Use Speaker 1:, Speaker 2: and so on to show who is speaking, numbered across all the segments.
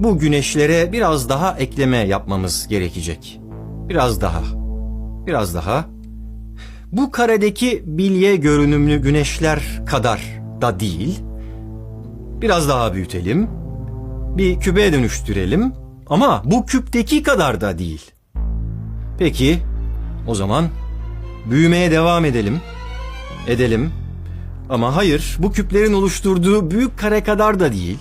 Speaker 1: bu güneşlere biraz daha ekleme yapmamız gerekecek. Biraz daha. Biraz daha. Bu karedeki bilye görünümlü güneşler kadar da değil. Biraz daha büyütelim. Bir kübe dönüştürelim. Ama bu küpteki kadar da değil. Peki, o zaman büyümeye devam edelim. Edelim. Ama hayır, bu küplerin oluşturduğu büyük kare kadar da değil.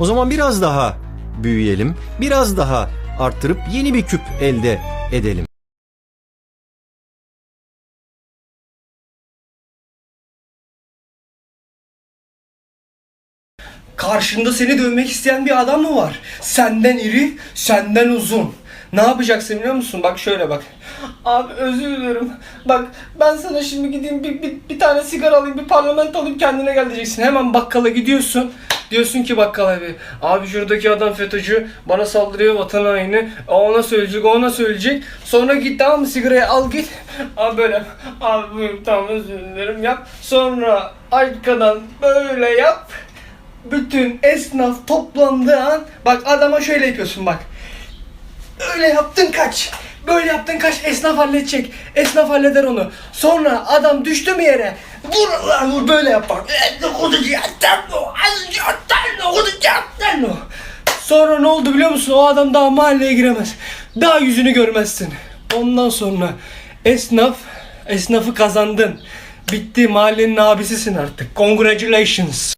Speaker 1: O zaman biraz daha büyüyelim. Biraz daha arttırıp yeni bir küp elde edelim.
Speaker 2: Karşında seni dövmek isteyen bir adam mı var? Senden iri, senden uzun. Ne yapacaksın biliyor musun? Bak şöyle bak. Abi özür dilerim. Bak ben sana şimdi gideyim bir, bir, bir tane sigara alayım, bir parlamento alayım kendine gel diyeceksin. Hemen bakkala gidiyorsun. Diyorsun ki bakkal abi. Abi şuradaki adam FETÖ'cü bana saldırıyor vatan haini. Ona söyleyecek, ona söyleyecek. Sonra git tamam mı sigarayı al git. Abi böyle. Abi buyur tamam özür dilerim yap. Sonra arkadan böyle yap bütün esnaf toplandığı an bak adama şöyle yapıyorsun bak. Öyle yaptın kaç. Böyle yaptın kaç esnaf halledecek. Esnaf halleder onu. Sonra adam düştü mü yere? Vur lan vur böyle yapar. Sonra ne oldu biliyor musun? O adam daha mahalleye giremez. Daha yüzünü görmezsin. Ondan sonra esnaf esnafı kazandın. Bitti mahallenin abisisin artık. Congratulations.